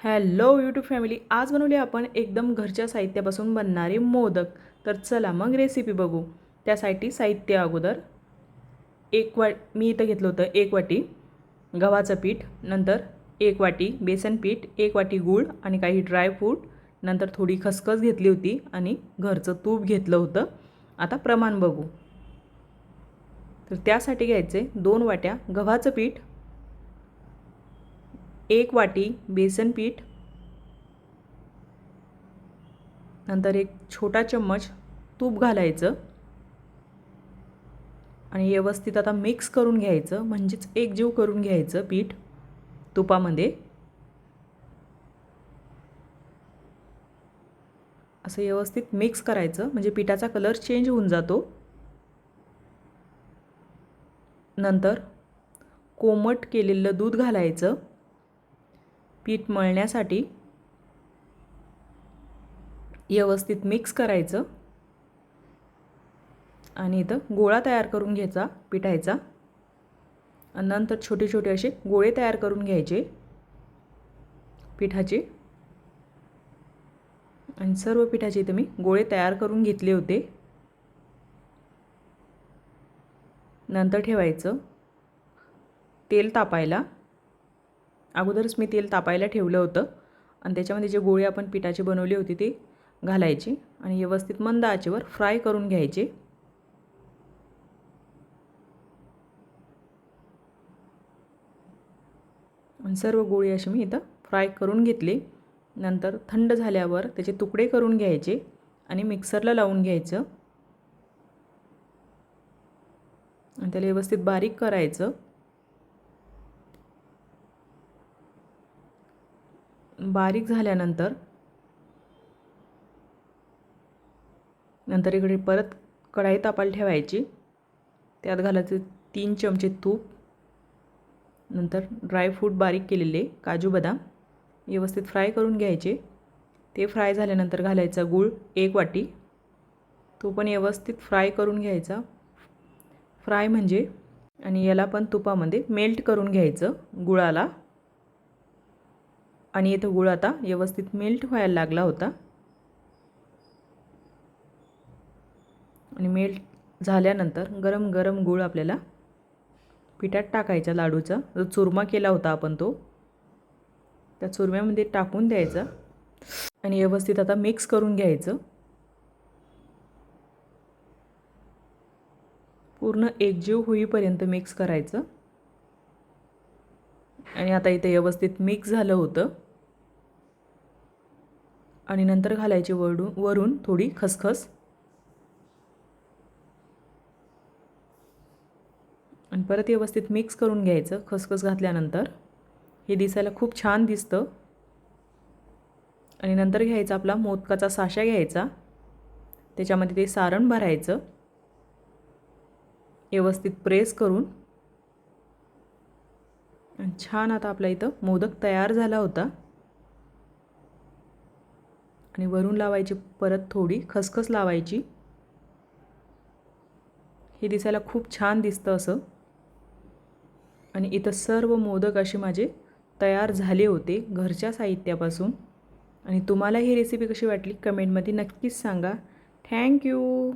Hello YouTube family आज बनवले आपण एकदम घरच्या साहित्यापासून बनणारे मोदक. तर चला मग रेसिपी बघू. त्यासाठी साहित्य अगोदर एक वा मी इथं घेतलं होतं एक वाटी गव्हाचं पीठ नंतर एक वाटी बेसन पीठ एक वाटी गूळ आणि काही ड्रायफ्रूट नंतर थोडी खसखस घेतली होती आणि घरचं तूप घेतलं होतं. आता प्रमाण बघू. तर त्यासाठी घ्यायचे दोन वाट्या गव्हाचं पीठ एक वाटी बेसन पीठ नंतर एक छोटा चम्मच तूप घालायचं आणि व्यवस्थित आता मिक्स करून घ्यायचं म्हणजेच एकजीव करून घ्यायचं पीठ तुपामध्ये. असं व्यवस्थित मिक्स करायचं म्हणजे पिठाचा कलर चेंज होऊन जातो. नंतर कोमट केलेलं दूध घालायचं. पीठ मळण्यासाठी व्यवस्थित मिक्स करायचं. आणि इथं गोळा तयार करून घ्यायचा पिठायचा. आणि नंतर छोटे छोटे असे गोळे तयार करून घ्यायचे. पिठाचे. आणि सर्व पिठाचे इथं मी गोळे तयार करून घेतले होते. नंतर ठेवायचं. तेल तापायला. अगोदरच मी तेल तापायला ठेवलं होतं आणि त्याच्यामध्ये जे गोळी आपण पिठाची बनवली होती ती घालायची आणि व्यवस्थित मंद आचेवर फ्राय करून घ्यायचे. आणि सर्व गोळी अशी मी इथं फ्राय करून घेतली. नंतर थंड झाल्यावर त्याचे तुकडे करून घ्यायचे आणि मिक्सरला लावून घ्यायचं. आणि त्याला व्यवस्थित बारीक करायचं. बारीक झाल्यानंतर नंतर इकडे परत कढाई तापायला ठेवायची. त्यात घालायचे तीन चमचे तूप नंतर ड्रायफ्रूट बारीक केलेले काजू बदाम व्यवस्थित फ्राय करून घ्यायचे. ते फ्राय झाल्यानंतर घालायचा गूळ एक वाटी. तो पण व्यवस्थित फ्राय करून घ्यायचा. फ्राय म्हणजे आणि याला पण तुपामध्ये मेल्ट करून घ्यायचं गुळाला. आणि इथं गुळ आता व्यवस्थित मेल्ट व्हायला लागला होता. आणि मेल्ट झाल्यानंतर गरम गरम गूळ आपल्याला पिठात टाकायचा लाडूचा. जो चुरमा केला होता आपण तो. त्या चुरम्यामध्ये टाकून द्यायचा. आणि व्यवस्थित आता मिक्स करून घ्यायचं. पूर्ण एकजीव होईपर्यंत मिक्स करायचं. आणि आता इथे व्यवस्थित मिक्स झालं होतं. आणि नंतर घालायची वरून वरून थोडी खसखस. आणि परत व्यवस्थित मिक्स करून घ्यायचं खसखस घातल्यानंतर. हे दिसायला खूप छान दिसतं. आणि नंतर घ्यायचा आपला मोदकाचा साशा घ्यायचा. त्याच्यामध्ये ते सारण भरायचं. व्यवस्थित प्रेस करून. छान आता आपला इथं मोदक तयार झाला होता. आणि वरून लावायची परत थोडी खसखस लावायची. हे दिसायला खूप छान दिसतं असं. आणि इथं सर्व मोदक असे माझे तयार झाले होते घरच्या साहित्यापासून. आणि तुम्हाला ही रेसिपी कशी वाटली? कमेंटमध्ये नक्कीच सांगा. थँक्यू